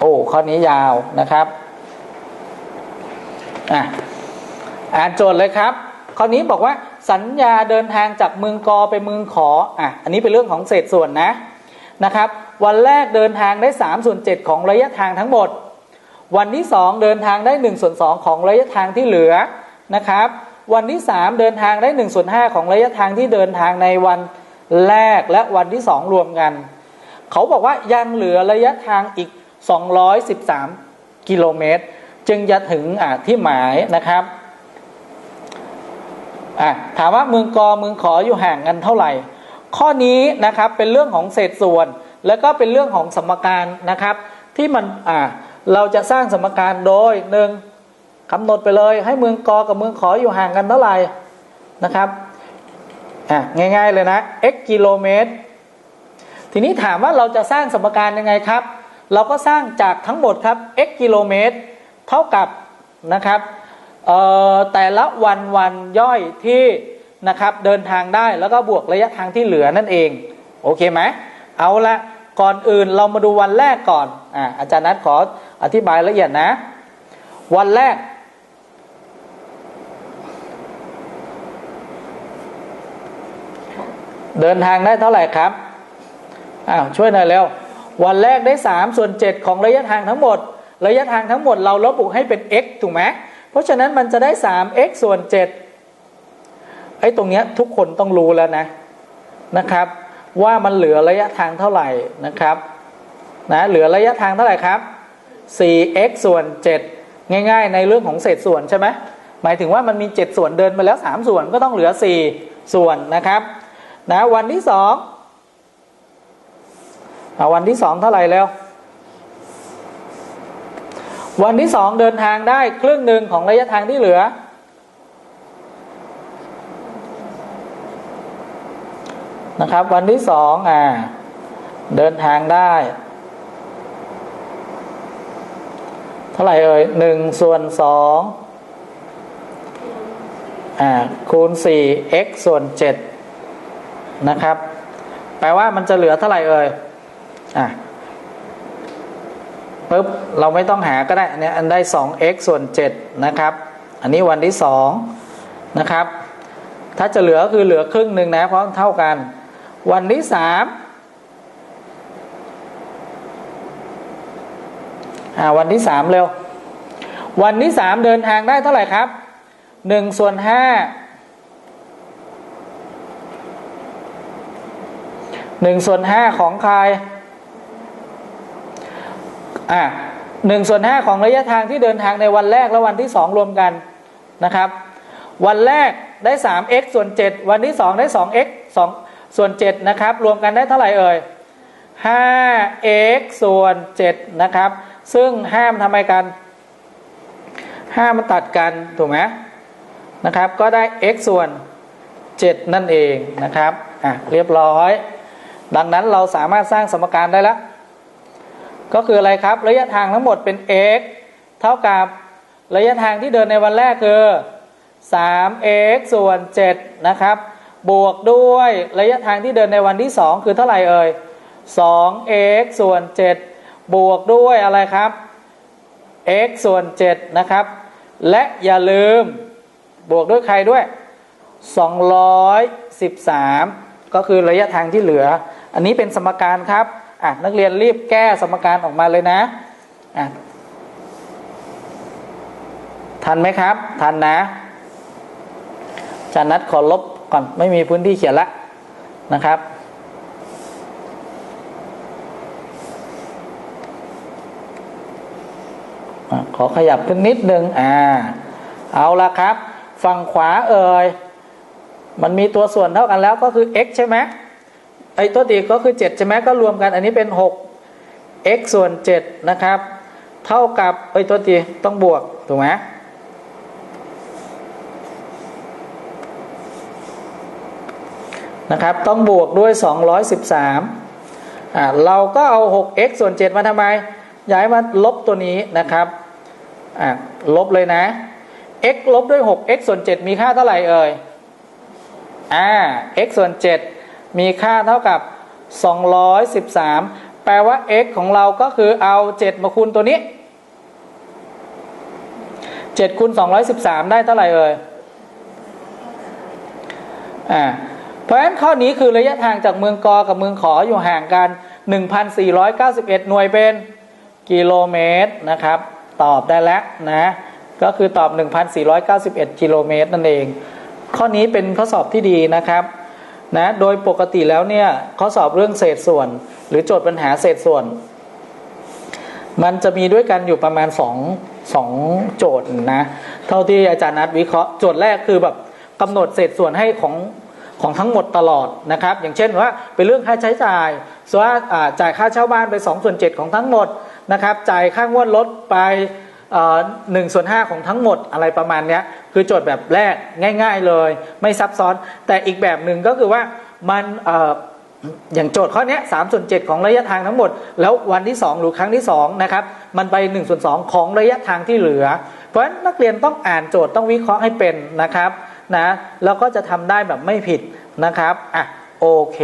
โอ้ข้อนี้ยาวนะครับอะอ่านโจทย์เลยครับ ข้อนี้บอกว่าสัญญาเดินทางจากเมืองกอไปเมืองขออะอันนี้เป็นเรื่องของเศษส่วนนะนะครับ วันแรกเดินทางได้3ส่วน7ของระยะทางทั้งหมด วันที่ 2 เดินทางได้1ส่วน2ของระยะทางที่เหลือนะครับ วันที่ 3 เดินทางได้1ส่วน5ของระยะทางที่เดินทางในวันแรกและวันที่ 2 รวมกัน เขาบอกว่ายังเหลือระยะทางอีก 213 กิโลเมตร จึงจะถึงที่หมายนะครับถามว่าเมืองกอเมืองขออยู่ห่างกันเท่าไหร่ ข้อนี้นะครับเป็นเรื่องของเศษส่วน แล้วก็เป็นเรื่องของสมการนะครับ ที่มันเราจะสร้างสมการโดยหนึ่งกำหนดไปเลย ให้เมืองกอกับเมืองขออยู่ห่างกันเท่าไหร่นะครับอะง่ายๆเลยนะ x กิโลเมตร ทีนี้ถามว่าเราจะสร้างสมการยังไงครับ เราก็สร้างจากทั้งหมดครับ x กิโลเมตร เท่ากับนะครับแต่ละวันวันย่อยที่นะครับเดินทางได้แล้วก็บวกระยะทางที่เหลือนั่นเอง โอเคไหมเอาละก่อนอื่นเรามาดูวันแรกก่อนอ่าอาจารย์นัทขออธิบายละเอียดนะ วันแรก เดินทางได้เท่าไหร่ครับอ้าวช่วยหน่อยเร็ว วันแรกได้ 3 ส่วน 7 ของระยะทางทั้งหมด ระยะทางทั้งหมดเราลบบุให้เป็น x ถูกไหมเพราะฉะนั้นมันจะได้ 3x ส่วน 7 ไอ้ตรงเนี้ยทุกคนต้องรู้แล้วนะนะครับ ว่ามันเหลือระยะทางเท่าไหร่นะครับนะเหลือระยะทางเท่าไหร่ครับ 4x ส่วน 7 ง่าย ๆ ในเรื่องของเศษส่วนใช่ไหมหมายถึงว่ามันมี 7 ส่วนเดินมาแล้ว 3 ส่วนก็ต้องเหลือ 4 ส่วนนะครับนะวันที่ 2 เอาวันที่สองเท่าไหร่แล้ว วันที่สองเดินทางได้ครึ่งหนึ่งของระยะทางที่เหลือ นะครับ วันที่สองอ่า เดินทางได้ เท่าไหร่เอ่ยหนึ่งส่วนสองอ่าคูณสี่ x ส่วนเจ็ดนะครับ แปลว่ามันจะเหลือเท่าไหร่เอ่ย อะปุ๊บเราไม่ต้องหาก็ได้อันนี้อันได้ 2x ส่วน 7 นะครับ อันนี้วันที่ 2 นะครับ ถ้าจะเหลือคือเหลือครึ่งหนึ่งนะ เพราะเท่ากัน วันที่ 3 อ่า วันที่ 3 เร็ว วันที่ 3 เดินทางได้เท่าไหร่ครับ 1 ส่วน5หนึ่งส่วนห้าของใคร อะหนึ่งส่วนห้าของระยะทางที่เดินทางในวันแรกและวันที่สองรวมกันนะครับ วันแรกได้สาม x ส่วนเจ็ดวันที่สองได้สอง x สองส่วนเจ็ดนะครับ รวมกันได้เท่าไหร่เอ่ยห้า x ส่วนเจ็ดนะครับ ซึ่งห้ามทำไมกัน ห้ามมันตัดกัน ถูกไหมนะครับ ก็ได้ x ส่วนเจ็ดนั่นเองนะครับ อะ เรียบร้อย ดังนั้นเราสามารถสร้างสมการได้แล้ว ก็คืออะไรครับ ระยะทางทั้งหมดเป็น x เท่ากับระยะทางที่เดินในวันแรกคือ 3x ส่วน 7 นะครับ บวกด้วยระยะทางที่เดินในวันที่ 2 คือเท่าไหร่เอ่ย 2x ส่วน 7 บวกด้วยอะไรครับ x ส่วน 7 นะครับ และอย่าลืมบวกด้วยใครด้วย 213 ก็คือระยะทางที่เหลือ อันนี้เป็นสมการครับ อะนักเรียนรีบแก้สมการออกมาเลยนะอะทันไหมครับ ทันนะจานัดขอลบก่อนไม่มีพื้นที่เขียนละนะครับขอขยับขึ้นนิดนึงอ่า เอาละครับ ฝั่งขวาเอ่ย มันมีตัวส่วนเท่ากันแล้วก็คือ x ใช่ไหม ไอ้ตัวตีก็คือ7ใช่ไหมก็รวมกัน อันนี้เป็น6 x ส่วน7นะครับ เท่ากับไอ้ตัวตีต้องบวกถูกไหมนะครับ ต้องบวกด้วย 213อ่าเราก็เอา 6x ส่วน 7 มาทำไม ย้ายมาลบตัวนี้นะครับอ่าลบเลยนะ x ลบด้วย 6x ส่วน 7 มีค่าเท่าไหร่เอ่ยอ่า x ส่วน 7 มีค่าเท่ากับ 213 แปลว่า x ของเราก็คือเอา 7 มาคูณตัวนี้ 7คูณ213 ได้เท่าไหร่เอ่ยอ่าเพราะฉะนั้นข้อนี้คือระยะทางจากเมืองกอกับเมืองขออยู่ห่างกัน 1,491 หน่วยเป็นกิโลเมตรนะครับ ตอบได้แล้วนะก็คือตอบ 1,491 กิโลเมตรนั่นเอง ข้อนี้เป็นข้อสอบที่ดีนะครับ นะโดยปกติแล้วเนี่ยข้อสอบเรื่องเศษส่วน หรือโจทย์ปัญหาเศษส่วน มันจะมีด้วยกันอยู่ประมาณสองสองโจทย์นะ เท่าที่อาจารย์นัดวิเคราะห์โจทย์แรกคือแบบกำหนดเศษส่วนให้ของของทั้งหมดตลอดนะครับ อย่างเช่นว่าเป็นเรื่องค่าใช้จ่ายส่วนว่าอ่าจ่ายค่าเช่าบ้านไป2ส่วน7ของทั้งหมดนะครับ จ่ายค่างวดรถไป หนึ่งส่วนห้าของทั้งหมดอะไรประมาณเนี้ยคือโจทย์แบบแรกง่าย ๆเลย ไม่ซับซ้อน แต่อีกแบบหนึ่งก็คือว่ามันเอ่ออย่างโจทย์ข้อนี้สามส่วนเจ็ดของระยะทางทั้งหมด แล้ววันที่สองหรือครั้งที่สองนะครับมันไปหนึ่งส่วนสองของระยะทางที่เหลือ เพราะฉะนั้นนักเรียนต้องอ่านโจทย์ต้องวิเคราะห์ให้เป็นนะครับนะแล้วก็จะทำได้แบบไม่ผิดนะครับอะโอเค